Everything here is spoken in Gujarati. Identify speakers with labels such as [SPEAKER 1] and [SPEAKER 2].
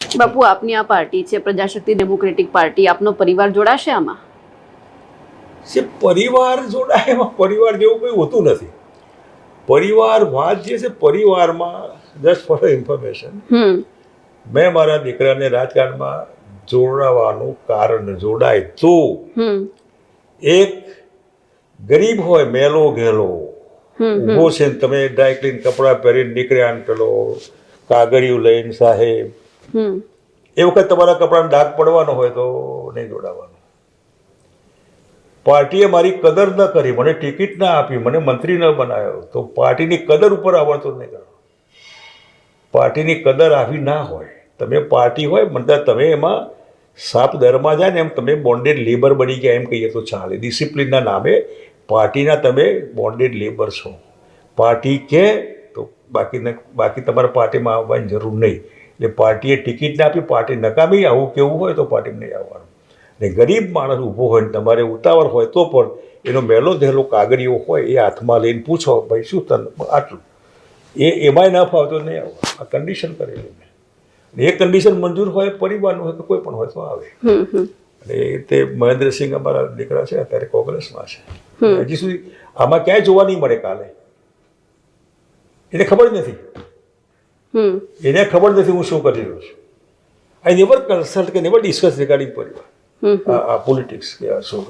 [SPEAKER 1] બાપુ આપની આ પાર્ટી છે પ્રજાશક્તિ ડેમોક્રેટિક પાર્ટી આપનો પરિવાર જોડાશે આમાં?
[SPEAKER 2] છે પરિવાર જોડાય એમાં પરિવાર જેવું કંઈ હોતું નથી. પરિવાર વાત જે છે પરિવારમાં જસ્ટ ફોર ઇન્ફોર્મેશન મેં મારા દીકરાને રાજકારણમાં જોડાવાનું કારણ જોડાય તો એક ગરીબ હોય મેલો
[SPEAKER 1] હમ
[SPEAKER 2] ઊભો છે તમે ડ્રાય ક્લીન કપડાં પહેરીને નીકળ્યા પેલો કાગળિયું લઈને સાહેબ એ વખત તમારા કપડાને ડાઘ પડવાનો હોય તો નહીં જોડાવાનું પાર્ટીએ મારી કદર ન કરી, મને ટિકિટ ના આપી, મને મંત્રી ન બનાવ્યો. તો પાર્ટીની કદર ઉપર આવડતો નહીં કરો પાર્ટીની કદર આવી ના હોય. તમે પાર્ટી હોય, મતલબ તમે એમાં સાપ દરમાં જાય ને એમ તમે બોન્ડેડ લેબર બની ગયા એમ કહીએ તો ચાલે. ડિસિપ્લિનના નામે પાર્ટીના તમે બોન્ડેડ લેબર છો. પાર્ટી કે તો બાકીને બાકી તમારે પાર્ટીમાં આવવાની જરૂર નહીં. એટલે પાર્ટીએ ટિકિટ ના આપી પાર્ટી નકામી આવું કેવું હોય તો પાર્ટી નહીં આવવાનું. ને ગરીબ માણસ ઊભો હોય ને તમારે ઉતાવળ હોય તો પણ એનો મેલો ધેલો કાગળીઓ હોય એ હાથમાં લઈને પૂછો ભાઈ શું તને આટલું. એ એમાંય ન ફાવતો નહીં આવો આ કન્ડિશન કરેલી મેં. એ કન્ડિશન મંજૂર હોય પરિવારનું હોય કે કોઈ પણ હોય તો આવે. અને એ તે મહેન્દ્રસિંહ અમારા દીકરા છે અત્યારે કોંગ્રેસમાં છે. હજી સુધી આમાં ક્યાંય જોવા નહીં મળે કાલે. એને ખબર જ નથી. એને ખબર નથી હું શું કરી રહ્યો છું. આઈ નેવર કન્સલ્ટ કે નેવર ડિસ્કસ રિગાર્ડિંગ પરિવાર. આ પોલિટિક્સ કે આ શું